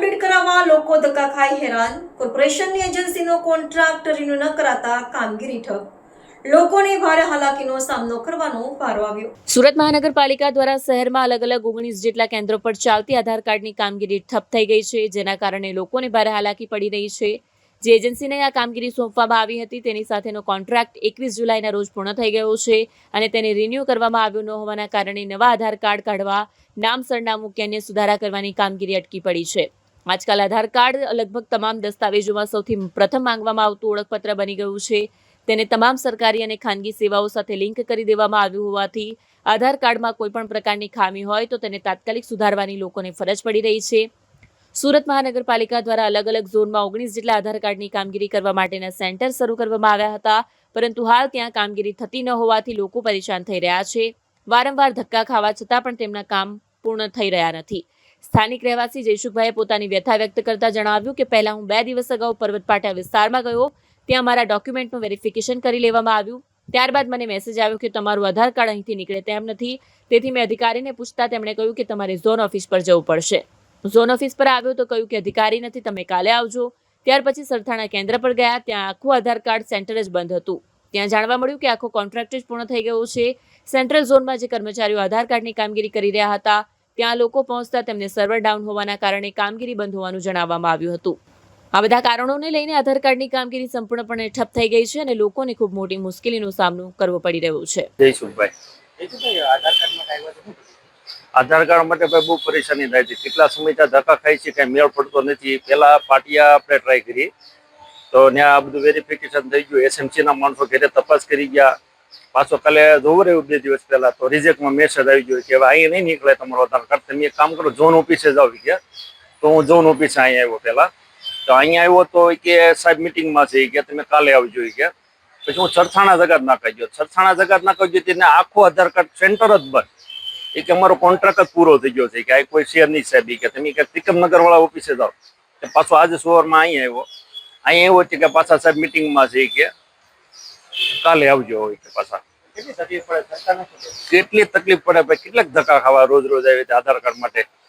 Update કરાવવા લોકો ધક્કા ખાઈ હેરાન. કોર્પોરેશનની એજન્સીનો કોન્ટ્રાક્ટ રિન્યુ ન કરાતા કામગીરી ઠપ. લોકોને ભારે હાલાકીનો સામનો કરવાનો વારો આવ્યો. સુરત મહાનગરપાલિકા દ્વારા શહેરમાં અલગ અલગ ઓગણીસ જેટલા કેન્દ્રો પર ચાલતી આધાર કાર્ડની કામગીરી ઠપ થઈ ગઈ છે, જેના કારણે લોકોને ભારે હાલાકી પડી રહી છે. જે એજન્સીને આ કામગીરી સોંપવામાં આવી હતી, તેની સાથેનો કોન્ટ્રાક્ટ એકવીસ જુલાઈના રોજ પૂર્ણ થઈ ગયો છે અને તેને રિન્યૂ કરવામાં આવ્યો ન હોવાના કારણે નવા આધાર કાર્ડ કાઢવા, નામ સરનામું કે અન્ય સુધારા કરવાની કામગીરી અટકી પડી છે. આજકાલ આધાર કાર્ડ લગભગ તમામ દસ્તાવેજોમાં સૌથી પ્રથમ માંગવામાં આવતું ઓળખપત્ર બની ગયું છે. તેને તમામ સરકારી અને ખાનગી સેવાઓ સાથે લિંક કરી દેવામાં આવ્યું હોવાથી આધાર કાર્ડમાં કોઈ પણ પ્રકારની ખામી હોય તો તેને તાત્કાલિક સુધારવાની લોકોને ફરજ પડી રહી છે. સુરત મહાનગરપાલિકા દ્વારા અલગ અલગ ઝોનમાં ઓગણીસ જેટલા આધાર કાર્ડની કામગીરી કરવા માટેના સેન્ટર શરૂ કરવામાં આવ્યા હતા, પરંતુ હાલ ત્યાં કામગીરી થતી ન હોવાથી લોકો પરેશાન થઈ રહ્યા છે. વારંવાર ધક્કા ખાવા છતાં પણ તેમના કામ પૂર્ણ થઈ રહ્યા નથી. સ્થાનિક રહેવાસી જયસુખભાઈએ પોતાની વ્યથા વ્યક્ત કરતા જણાવ્યું કે પહેલા હું બે દિવસ અગાઉ પર્વતપાટા વિસ્તારમાં ગયો. ત્યાં મારા ડોક્યુમેન્ટનું વેરિફિકેશન કરી લેવામાં આવ્યું. ત્યારબાદ મને મેસેજ આવ્યો કે તમારું આધાર કાર્ડ અહીંથી નીકળે તેમ નથી. તેથી મેં અધિકારીને પૂછતા તેમણે કહ્યું કે તમારે ઝોન ઓફિસ પર જવું પડશે. ઝોન ઓફિસ પર આવ્યો તો કહ્યું કે અધિકારી નથી, તમે કાલે આવજો. ત્યાર પછી સરથાણા કેન્દ્ર પર ગયા. ત્યાં આખું આધાર કાર્ડ સેન્ટર જ બંધ હતું. ત્યાં જાણવા મળ્યું કે આખો કોન્ટ્રાક્ટ જ પૂર્ણ થઈ ગયો છે. સેન્ટ્રલ ઝોનમાં જે કર્મચારીઓ આધાર કાર્ડની કામગીરી કરી રહ્યા હતા ત્યાં લોકો પહોંચતા તેમને સર્વર ડાઉન હોવાના કારણે કામગીરી બંધ હોવાનું જણાવવામાં આવ્યું હતું. આ બધા કારણોને લઈને આધાર કાર્ડની કામગીરી સંપૂર્ણપણે ઠપ થઈ ગઈ છે અને લોકોને ખૂબ મોટી મુશ્કેલીનો સામનો કરવો પડી રહ્યો છે. આધાર કાર્ડ માટે ભાઈ બહુ પરેશાની થાય છે. કેટલા સમયથી ધક્કા ખાય છે, કાંઈ મેળ પડતો નથી. પેલા પાટિયા આપણે ટ્રાય કરી. તો ત્યાં આ બધું વેરિફિકેશન થઈ ગયું. એસએમસી ના માણસો ઘેરે તપાસ કરી ગયા. પાછો કાલે જોવું રહ્યું બે દિવસ પહેલા તો રિજેક્ટમાં મેસેજ આવી ગયો કે હવે અહીં નહીં નીકળે તમારો આધાર કાર્ડ તમે એક કામ કરો ઝોન ઓફિસે જાઓ ગયા. તો હું ઝોન ઓફિસે અહીંયા આવ્યો પેલા તો અહીંયા આવ્યો તો કે સાહેબ મિટિંગમાં છે કે તમે કાલે આવજો કે. પછી હું સરથાણા જગત નાખાઈ ગયો. સરથાણા જગત નાખાઈ ગયો તેને આખો આધાર કાર્ડ સેન્ટર જ બંધ. એ કે અમારો કોન્ટ્રાક્ટ જ પૂરો થઈ ગયો છે, કે આ કોઈ શેર નહીં સાહેબ કે. તમે કે ત્રિકમનગર વાળા ઓફિસે જાઓ. પાછો આજે સવારમાં અહીંયા આવ્યો. અહીંયા આવ્યો છે કે પાછા સાહેબ મિટિંગમાં છે કે. કાલે આવજો હોય કે પાછા. કેટલી તકલીફ પડે? ભાઈ? કેટલાક ધક્કા ખાવા રોજ રોજ આવી આધાર કાર્ડ માટે.